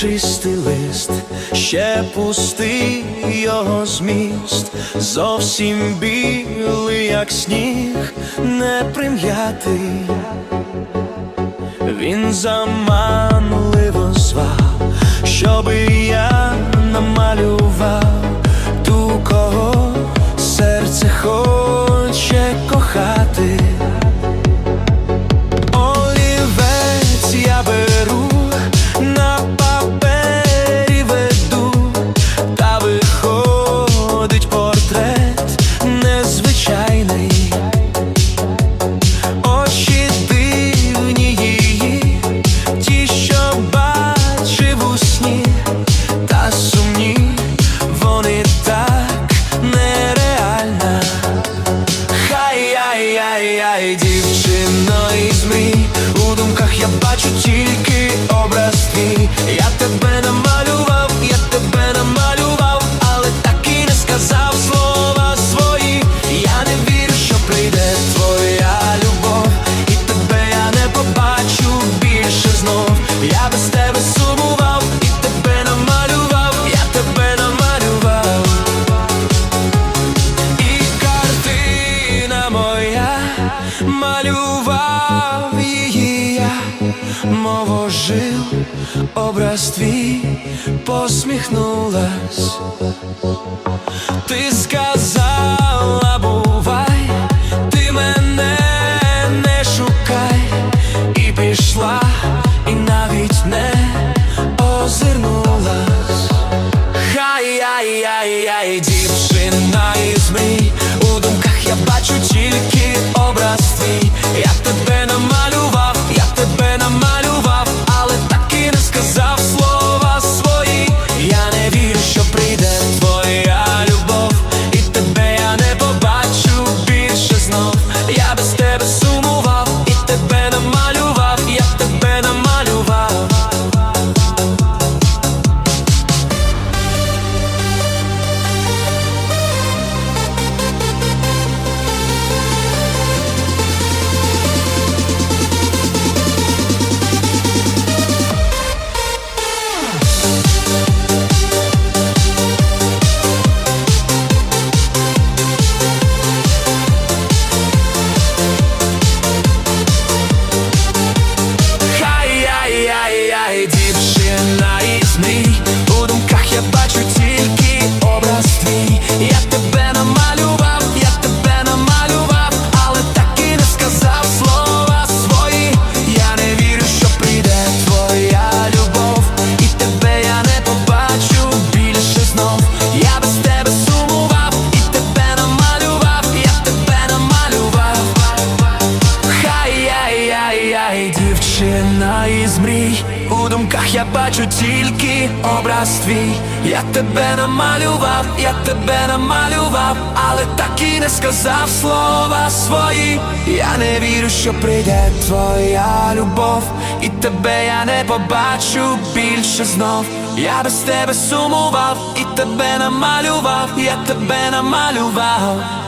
чистий лист, ще пустий його зміст, зовсім білий, як сніг, неприм'ятий, він заманливо звав, щоби я намалював. ай, ай, дівчино із мрій У думках я бачу тільки образ твій. малював її я, мово жив, образ твій посміхнулась, ти сказав. я бачу тільки образ твій, я тебе намалював, я тебе намалював, але так і не сказав слова свої. Я не вірю, що прийде твоя любов, і тебе я не побачу більше знов. Я без тебе сумував, і тебе намалював, я тебе намалював.